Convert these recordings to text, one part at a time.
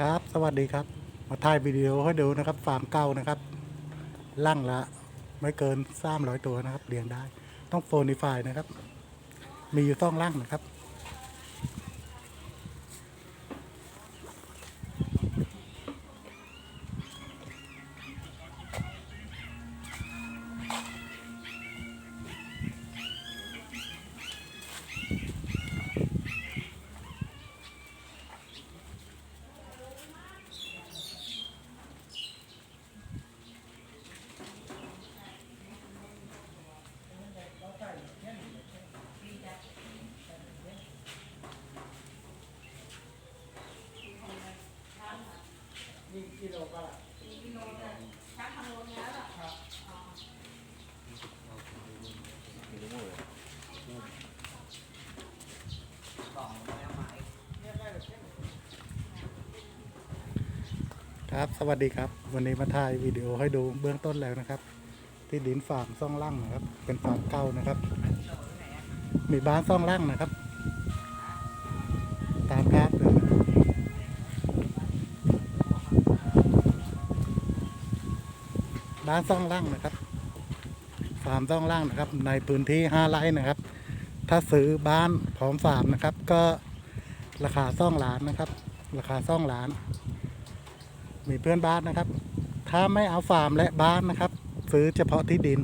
ครับ สวัสดีครับ มาถ่ายวิดีโอให้ดูนะครับ ฟาร์มเก่านะครับล่างละ ไม่เกิน300ตัวนะครับเลี้ยงได้ ต้องโฟนิฟายนะครับ มีอยู่ต้องล่างนะครับ ครับ สวัสดีครับ วันนี้มาถ่ายวิดีโอให้ดูเบื้องต้นแล้วนะครับ ที่ดินฟาร์มซ่องล่างนะครับ เป็นฟาร์มเก่านะครับ มีบ้านซ่องล่างนะครับ ตามภาพเลย นะบ้านซ่องล่างนะครับฟาร์มซ่องล่างนะครับ ในพื้นที่5ไร่นะครับ ถ้าซื้อบ้านพร้อมฟาร์มนะครับ ก็ราคาซ่องล้านนะครับ ราคาซ่องล้าน มีเพื่อนบ้านนะครับ ถ้าไม่เอาฟาร์มและบ้านนะครับ ซื้อเฉพาะที่ดิน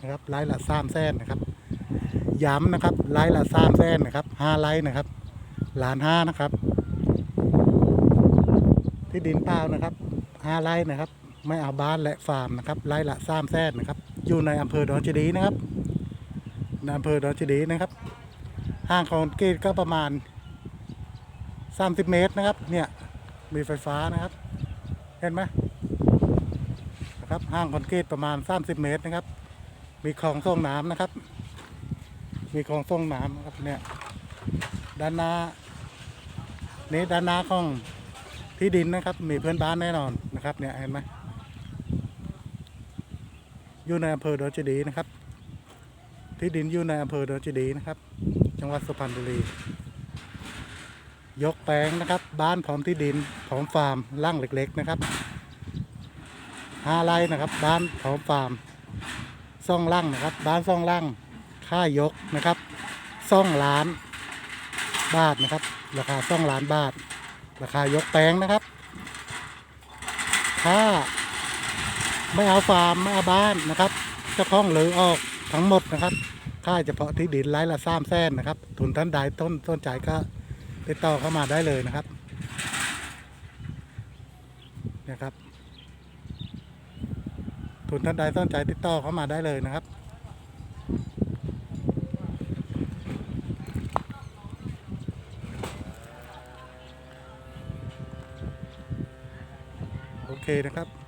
นะครับไร่ละสามแสนนะครับ ย้ำนะครับไร่ละสามแสนนะครับห้าไร่นะครับล้านห้านะครับ ที่ดินเปล่านะครับห้าไร่นะครับ ไม่เอาบ้านและฟาร์มนะครับไร่ละสามแสนนะครับ อยู่ในอำเภอดอนเจดีนะครับในอำเภอดอนเจดีนะครับห่างของกีดก็ประมาณ 30 เมตรนะครับ เนี่ยมีไฟฟ้านะครับ เห็นไหมนะครับห้างคอนกรีตประมาณ 30 เมตรนะครับ มีคลองส่งน้ำนะครับ มีคลองส่งน้ำนะครับเนี่ยด้านหน้านี้ด้านหน้าของที่ดินนะครับ มีเพื่อนบ้านแน่นอนนะครับ เนี่ยเห็นไหม อยู่ในอำเภอดอนเจดีนะครับ ที่ดินอยู่ในอำเภอดอนเจดีนะครับ จังหวัดสุพรรณบุรี ยกแปลงนะครับ บ้านพร้อมที่ดินพร้อมฟาร์มร่างเล็ก ๆ นะครับห้าไร่นะครับ บ้านพร้อมฟาร์มซ่องล่างนะครับ บ้านซ่องล่างค่ายกนะครับซ่องล้านบาทนะครับ ราคาซ่องล้านบาท ราคายกแปลงนะครับ ถ้า ไม่เอาฟาร์มไม่เอาบ้านนะครับเจ้าของหรือออกทั้งหมดนะครับค่าเฉพาะที่ดินไร่ละสามแสนนะครับ ทุนท่านใดต้นต้นใจก็ติดต่อเข้ามาได้เลยนะครับนะครับ ทุนท่านใดสนใจติดต่อเข้ามาได้เลยนะครับโอเคนะครับ